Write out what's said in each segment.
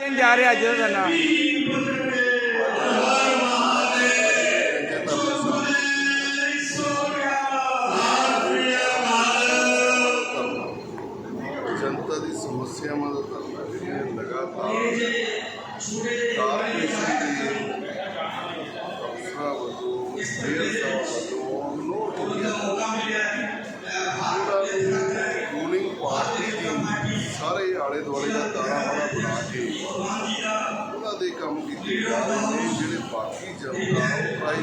ਜਾ ਰਿਹਾ ਅੱਜ ਦਾ ਨਾਮ ਜਨਤਾ ਦੀ ਸਮੱਸਿਆਵਾਂ ਦਾ ਧਰਨਾ ਜਿਹੜੀਆਂ ਲਗਾਤਾਰ ਦੇ ਅਫਸਰਾਂ ਵੱਲੋਂ ਮੇਅਰ ਸਾਹਿਬ ਕੰਮ ਕੀਤੇ ਜਾ ਰਹੇ ਨੇ ਜਿਹੜੇ ਬਾਕੀ ਜਨਤਾ ਪ੍ਰਾਈ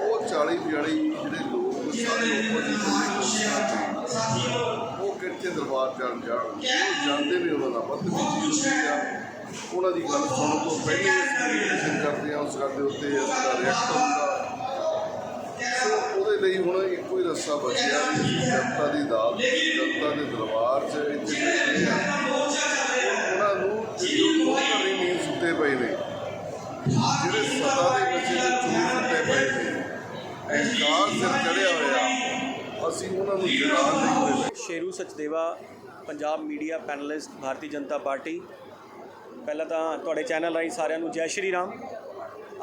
ਉਹ 40 42 ਜਿਹੜੇ ਲੋਕ ਸਾਰੇ opposition ਉਹ ਕਿੱਥੇ ਦਰਬਾਰ ਜਾਣ ਜਾਣ, ਉਹ ਜਾਣਦੇ ਨੇ ਉਹਨਾਂ ਦਾ ਮਤ ਵਿੱਚ ਹੁੰਦੀ ਆ ਉਹਨਾਂ ਦੀ ਗੱਲ ਸੁਣਨ ਤੋਂ ਪਹਿਲੇ ਐਕਸਪੈਕਟੇਸ਼ਨ ਕਰਦੇ ਆ, ਉਸ ਗੱਲ ਦੇ ਉੱਤੇ ਅਸਲਾ ਰਿਐਕਟ ਹੁੰਦਾ। ਸੋ ਉਹਦੇ ਲਈ ਹੁਣ ਇੱਕੋ ਹੀ ਰਸਤਾ ਬਚਿਆ ਜਨਤਾ ਦੀ ਦਾਤ, ਜਨਤਾ ਦੇ ਦਰਬਾਰ 'ਚ ਇੱਥੇ ਬੈਠੇ ਆ ਉਹਨਾਂ ਨੂੰ ਜਿਹੜੇ ਉਹ ਘਰੇ ਨੀਂਦ ਸੁੱਤੇ ਪਏ ਨੇ। ਜਿਹੜੇ ਸਦਾ ਦੇ ਬੱਚੇ ਦੇ ਚੂਰ ਸੁੱਤੇ ਪਏ ਨੇ ਅਹੰਕਾਰ ਸਿਰ ਚੜਿਆ ਹੋਇਆ, ਅਸੀਂ ਉਹਨਾਂ ਨੂੰ ਜਗਾ ਨਹੀਂ ਦੇਵੇ Sheru Sachdeva, Punjab media panelist, Bharatiya Janata Party. ਪਹਿਲਾਂ ਤਾਂ ਤੁਹਾਡੇ ਚੈਨਲ ਰਾਹੀਂ ਸਾਰਿਆਂ ਨੂੰ ਜੈ ਸ਼੍ਰੀ ਰਾਮ।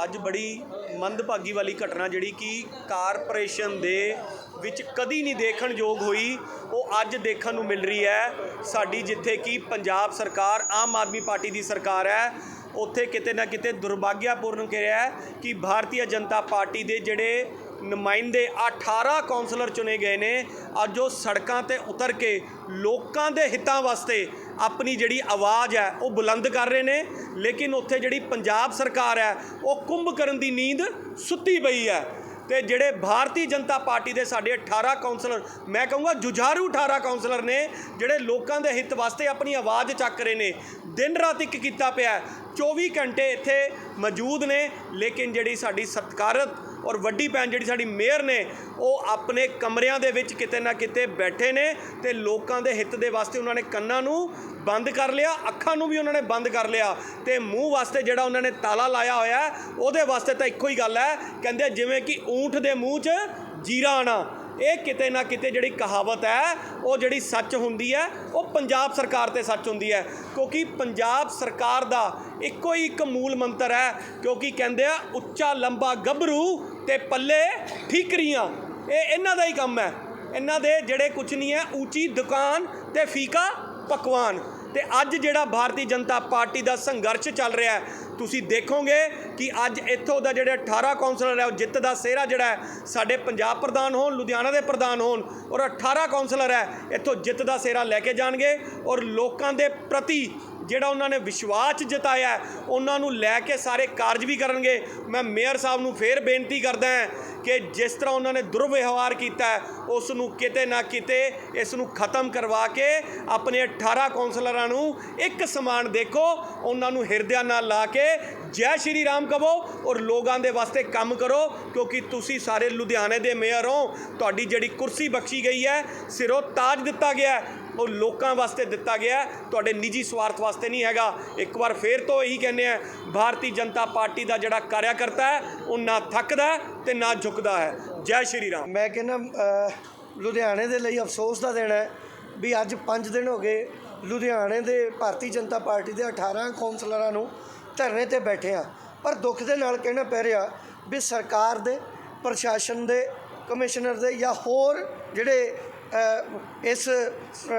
ਅੱਜ ਬੜੀ ਮੰਦਭਾਗੀ ਵਾਲੀ ਘਟਨਾ ਜਿਹੜੀ ਕਿ ਕਾਰਪੋਰੇਸ਼ਨ ਦੇ ਵਿੱਚ ਕਦੀ ਨਹੀਂ ਦੇਖਣ ਯੋਗ ਹੋਈ, ਉਹ ਅੱਜ ਦੇਖਣ ਨੂੰ ਮਿਲ ਰਹੀ ਹੈ। ਸਾਡੀ ਜਿੱਥੇ ਕਿ ਪੰਜਾਬ ਸਰਕਾਰ, ਆਮ ਆਦਮੀ ਪਾਰਟੀ ਦੀ ਸਰਕਾਰ ਹੈ ਉੱਥੇ ਕਿਤੇ ਨਾ ਕਿਤੇ ਦੁਰਭਾਗਿਆਪੂਰਨ ਕਿਹਾ ਹੈ ਕਿ ਭਾਰਤੀ ਜਨਤਾ ਪਾਰਟੀ ਦੇ ਜਿਹੜੇ ਨੁਮਾਇੰਦੇ 18 ਕੌਂਸਲਰ ਚੁਣੇ ਗਏ ਨੇ, ਅੱਜ ਉਹ ਸੜਕਾਂ ਤੇ ਉਤਰ ਕੇ ਲੋਕਾਂ ਦੇ ਹਿੱਤਾਂ ਵਾਸਤੇ ਆਪਣੀ ਜਿਹੜੀ ਆਵਾਜ਼ ਹੈ ਉਹ ਬੁਲੰਦ ਕਰ ਰਹੇ ਨੇ, ਲੇਕਿਨ ਉੱਥੇ ਜਿਹੜੀ ਪੰਜਾਬ ਸਰਕਾਰ ਹੈ, ਉਹ ਕੁੰਭ ਕਰਨ ਦੀ ਨੀਂਦ ਸੁੱਤੀ ਪਈ ਹੈ। ਤੇ ਜਿਹੜੇ ਭਾਰਤੀ ਜਨਤਾ ਪਾਰਟੀ ਦੇ ਸਾਡੇ 18 ਕਾਉਂਸਲਰ ਮੈਂ ਕਹੂੰਗਾ ਜੁਝਾਰੂ 18 ਕਾਉਂਸਲਰ ਨੇ ਜਿਹੜੇ ਲੋਕਾਂ ਦੇ ਹਿੱਤ ਵਾਸਤੇ ਆਪਣੀ ਆਵਾਜ਼ ਚੱਕ ਰਹੇ ਨੇ, ਦਿਨ ਰਾਤ ਇੱਕ ਕੀਤਾ ਪਿਆ ਹੈ। 24 ਘੰਟੇ ਇੱਥੇ ਮੌਜੂਦ ਨੇ, ਲੇਕਿਨ ਜਿਹੜੀ ਸਾਡੀ ਸਤਿਕਾਰਤ ਔਰ ਵੱਡੀ ਭੈਣ ਜਿਹੜੀ ਸਾਡੀ ਮੇਅਰ ਨੇ, ਉਹ ਆਪਣੇ ਕਮਰਿਆਂ ਦੇ ਵਿੱਚ ਕਿਤੇ ਨਾ ਕਿਤੇ ਬੈਠੇ ਨੇ ਤੇ ਲੋਕਾਂ ਦੇ ਹਿੱਤ ਦੇ ਵਾਸਤੇ ਉਹਨਾਂ ਨੇ ਕੰਨਾਂ ਨੂੰ ਬੰਦ ਕਰ ਲਿਆ, ਅੱਖਾਂ ਨੂੰ ਵੀ ਉਹਨਾਂ ਨੇ ਬੰਦ ਕਰ ਲਿਆ ਤੇ ਮੂੰਹ ਵਾਸਤੇ ਜਿਹੜਾ ਉਹਨਾਂ ਨੇ ਤਾਲਾ ਲਾਇਆ ਹੋਇਆ, ਉਹਦੇ ਵਾਸਤੇ ਤਾਂ ਇੱਕੋ ਹੀ ਗੱਲ ਹੈ, ਕਹਿੰਦੇ ਜਿਵੇਂ ਕਿ ਊਂਠ ਦੇ ਮੂੰਹ 'ਚ ਜੀਰਾ ਆਣਾ ਇਹ ਕਿਤੇ ਨਾ ਕਿਤੇ ਜਿਹੜੀ ਕਹਾਵਤ ਹੈ, ਉਹ ਜਿਹੜੀ ਸੱਚ ਹੁੰਦੀ ਹੈ, ਉਹ ਪੰਜਾਬ ਸਰਕਾਰ ਤੇ ਸੱਚ ਹੁੰਦੀ ਹੈ। ਕਿਉਂਕਿ ਪੰਜਾਬ ਸਰਕਾਰ ਦਾ ਇੱਕੋ ਹੀ ਇੱਕ ਮੂਲ ਮੰਤਰ ਹੈ, ਕਿਉਂਕਿ ਕਹਿੰਦੇ ਆ, ਉੱਚਾ ਲੰਬਾ ਗੱਭਰੂ ਤੇ ਪੱਲੇ ਠੀਕਰੀਆਂ। ਇਹ ਇਹਨਾਂ ਦਾ ਹੀ ਕੰਮ ਹੈ। ਇਹਨਾਂ ਦੇ ਜਿਹੜੇ ਕੁਝ ਨਹੀਂ ਹੈ ਉੱਚੀ ਦੁਕਾਨ ਤੇ ਫੀਕਾ ਪਕਵਾਨ। ਤੇ ਅੱਜ ਜਿਹੜਾ ਭਾਰਤੀ ਜਨਤਾ ਪਾਰਟੀ ਦਾ ਸੰਘਰਸ਼ ਚੱਲ ਰਿਹਾ ਹੈ ਤੁਸੀਂ ਦੇਖੋਗੇ ਕਿ ਅੱਜ ਇੱਥੋਂ ਦਾ ਜਿਹੜੇ 18 ਕਾਉਂਸਲਰ ਹੈ, ਉਹ ਜਿੱਤ ਦਾ ਸਿਹਰਾ ਜਿਹੜਾ ਸਾਡੇ ਪੰਜਾਬ ਪ੍ਰਧਾਨ ਹੋਣ, ਲੁਧਿਆਣਾ ਦੇ ਪ੍ਰਧਾਨ ਹੋਣ ਔਰ 18 ਕਾਉਂਸਲਰ ਹੈ, ਇੱਥੋਂ ਜਿੱਤ ਦਾ ਸਿਹਰਾ ਲੈ ਕੇ ਜਾਣਗੇ ਔਰ ਲੋਕਾਂ ਦੇ ਪ੍ਰਤੀ ਜਿਹੜਾ ਉਹਨਾਂ ਨੇ ਵਿਸ਼ਵਾਸ ਜਤਾਇਆ ਉਹਨਾਂ ਨੂੰ ਲੈ ਕੇ ਸਾਰੇ ਕਾਰਜ ਵੀ ਕਰਨਗੇ। ਮੈਂ ਮੇਅਰ ਸਾਹਿਬ ਨੂੰ ਫੇਰ ਬੇਨਤੀ ਕਰਦਾ ਹਾਂ ਕਿ ਜਿਸ ਤਰ੍ਹਾਂ ਉਹਨਾਂ ਨੇ ਦੁਰਵਿਵਹਾਰ ਕੀਤਾ ਉਸ ਨੂੰ ਕਿਤੇ ਨਾ ਕਿਤੇ ਇਸ ਨੂੰ ਖਤਮ ਕਰਵਾ ਕੇ ਆਪਣੇ 18 ਕੌਂਸਲਰਾਂ ਨੂੰ ਇੱਕ ਸਮਾਨ ਦੇਖੋ, ਉਹਨਾਂ ਨੂੰ ਹਿਰਦਿਆਂ ਨਾਲ ਲਾ ਕੇ ਜੈ ਸ਼੍ਰੀ ਰਾਮ ਕਹੋ ਔਰ ਲੋਕਾਂ ਦੇ ਵਾਸਤੇ ਕੰਮ ਕਰੋ, ਕਿਉਂਕਿ ਤੁਸੀਂ ਸਾਰੇ ਲੁਧਿਆਣੇ ਦੇ ਮੇਅਰ ਹੋ। ਤੁਹਾਡੀ ਜਿਹੜੀ ਕੁਰਸੀ ਬਖਸ਼ੀ ਗਈ ਹੈ, ਸਿਰੋਂ ਤਾਜ ਦਿੱਤਾ ਗਿਆ ਉਹ ਲੋਕਾਂ ਵਾਸਤੇ ਦਿੱਤਾ ਗਿਆ ਤੁਹਾਡੇ ਨਿੱਜੀ ਸਵਾਰਥ ਵਾਸਤੇ ਨਹੀਂ ਹੈਗਾ। ਇੱਕ ਵਾਰ ਫੇਰ ਤੋਂ ਇਹੀ ਕਹਿੰਦੇ ਆ, ਭਾਰਤੀ ਜਨਤਾ ਪਾਰਟੀ ਦਾ ਜਿਹੜਾ ਕਾਰਿਆਕਰਤਾ ਹੈ, ਉਹ ਨਾ ਥੱਕਦਾ ਹੈ ਤੇ ਨਾ ਝੁਕਦਾ ਹੈ। ਜੈ ਸ਼੍ਰੀ ਰਾਮ। ਮੈਂ ਕਹਿੰਦਾ ਲੁਧਿਆਣੇ ਦੇ ਲਈ ਅਫਸੋਸ ਦਾ ਦਿਨ ਹੈ ਵੀ ਅੱਜ 5 ਦਿਨ ਹੋ ਗਏ ਲੁਧਿਆਣੇ ਦੇ ਭਾਰਤੀ ਜਨਤਾ ਪਾਰਟੀ ਦੇ 18 ਕੌਂਸਲਰਾਂ ਨੂੰ ਧਰਨੇ ਤੇ ਬੈਠੇ ਆ। ਪਰ ਦੁੱਖ ਦੇ ਨਾਲ ਕਹਿਣਾ ਪੈ ਰਿਹਾ ਵੀ ਸਰਕਾਰ ਦੇ, ਪ੍ਰਸ਼ਾਸਨ ਦੇ, ਕਮਿਸ਼ਨਰ ਦੇ ਜਾਂ ਹੋਰ ਜਿਹੜੇ ਇਸ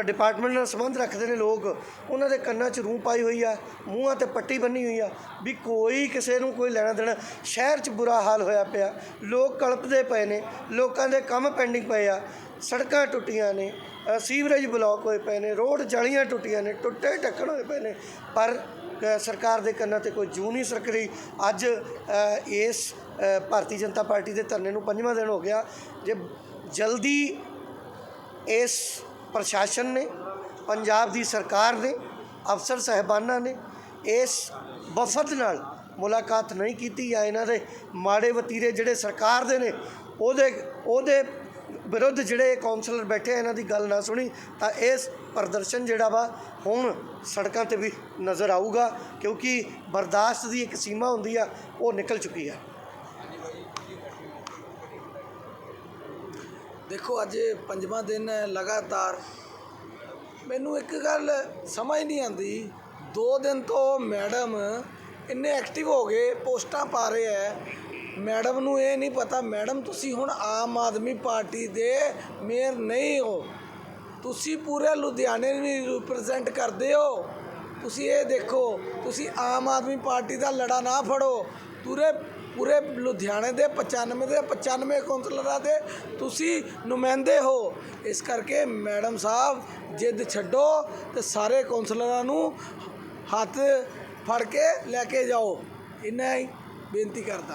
ਡਿਪਾਰਟਮੈਂਟ ਨਾਲ ਸੰਬੰਧ ਰੱਖਦੇ ਨੇ ਲੋਕ, ਉਹਨਾਂ ਦੇ ਕੰਨਾਂ 'ਚ ਰੂੰ ਪਾਈ ਹੋਈ ਆ, ਮੂੰਹਾਂ ਤੇ ਪੱਟੀ ਬੰਨੀ ਹੋਈ ਆ ਵੀ ਕੋਈ ਕਿਸੇ ਨੂੰ ਕੋਈ ਲੈਣਾ ਦੇਣਾ, ਸ਼ਹਿਰ 'ਚ ਬੁਰਾ ਹਾਲ ਹੋਇਆ ਪਿਆ। ਲੋਕ ਕਲਪਦੇ ਪਏ ਨੇ, ਲੋਕਾਂ ਦੇ ਕੰਮ ਪੈਂਡਿੰਗ ਪਏ ਆ। ਸੜਕਾਂ ਟੁੱਟੀਆਂ ਨੇ ਸੀਵਰੇਜ ਬਲੌਕ ਹੋਏ ਪਏ ਨੇ, ਰੋਡ ਜਾਲੀਆਂ ਟੁੱਟੀਆਂ ਨੇ, ਟੁੱਟੇ ਢੱਕਣ ਹੋਏ ਪਏ ਨੇ। ਪਰ ਸਰਕਾਰ ਦੇ ਕੰਨਾਂ ਤੇ ਕੋਈ ਜੂ ਨਹੀਂ ਸਰਕ ਰਹੀ ਅੱਜ ਇਸ ਭਾਰਤੀ ਜਨਤਾ ਪਾਰਟੀ ਦੇ ਧਰਨੇ ਨੂੰ ਪੰਜਵਾਂ ਦਿਨ ਹੋ ਗਿਆ। ਜੇ ਜਲਦੀ ਇਸ ਪ੍ਰਸ਼ਾਸਨ ਨੇ, ਪੰਜਾਬ ਦੀ ਸਰਕਾਰ ਨੇ, ਅਫਸਰ ਸਹਿਬਾਨਾਂ ਨੇ ਇਸ ਵਫਦ ਨਾਲ ਮੁਲਾਕਾਤ ਨਹੀਂ ਕੀਤੀ ਜਾਂ ਇਹਨਾਂ ਦੇ ਮਾੜੇ ਵਤੀਰੇ ਜਿਹੜੇ ਸਰਕਾਰ ਦੇ ਨੇ, ਉਹਦੇ ਉਹਦੇ ਵਿਰੁੱਧ ਜਿਹੜੇ ਕਾਉਂਸਲਰ ਬੈਠੇ ਆ, ਇਹਨਾਂ ਦੀ ਗੱਲ ਨਾ ਸੁਣੀ ਤਾਂ ਇਸ ਪ੍ਰਦਰਸ਼ਨ ਜਿਹੜਾ ਵਾ ਹੁਣ ਸੜਕਾਂ ਤੇ ਵੀ ਨਜ਼ਰ ਆਊਗਾ ਕਿਉਂਕਿ ਬਰਦਾਸ਼ਤ ਦੀ ਇੱਕ ਸੀਮਾ ਹੁੰਦੀ ਆ ਉਹ ਨਿਕਲ ਚੁੱਕੀ ਆ। ਦੇਖੋ ਅੱਜ ਪੰਜਵਾਂ ਦਿਨ ਹੈ ਲਗਾਤਾਰ। ਮੈਨੂੰ ਇੱਕ ਗੱਲ ਸਮਝ ਨਹੀਂ ਆਉਂਦੀ। ਦੋ ਦਿਨ ਤੋਂ ਮੈਡਮ ਇੰਨੇ ਐਕਟਿਵ ਹੋ ਗਏ ਪੋਸਟਾਂ ਪਾ ਰਹੇ ਹੈ। ਮੈਡਮ ਨੂੰ ਇਹ ਨਹੀਂ ਪਤਾ, ਮੈਡਮ ਤੁਸੀਂ ਹੁਣ ਆਮ ਆਦਮੀ ਪਾਰਟੀ ਦੇ ਮੇਅਰ ਨਹੀਂ ਹੋ। ਤੁਸੀਂ ਪੂਰੇ ਲੁਧਿਆਣੇ ਨੂੰ ਰਿਪਰੈਜ਼ੈਂਟ ਕਰਦੇ ਹੋ। ਤੁਸੀਂ ਇਹ ਦੇਖੋ, ਤੁਸੀਂ ਆਮ ਆਦਮੀ ਪਾਰਟੀ ਦਾ ਲੜਾ ਨਾ ਫੜੋ। ਪੂਰੇ ਪੂਰੇ ਲੁਧਿਆਣੇ ਦੇ 95 ਦੇ 95 ਕੌਂਸਲਰਾਂ ਦੇ ਤੁਸੀਂ ਨੁਮਾਇੰਦੇ ਹੋ। ਇਸ ਕਰਕੇ ਮੈਡਮ ਸਾਹਿਬ, ਜਿੱਦ ਛੱਡੋ ਤੇ ਸਾਰੇ ਕੌਂਸਲਰਾਂ ਨੂੰ ਹੱਥ ਫੜ ਕੇ ਲੈ ਕੇ ਜਾਓ। ਇੰਨਾ ਹੀ ਬੇਨਤੀ ਕਰਦਾ।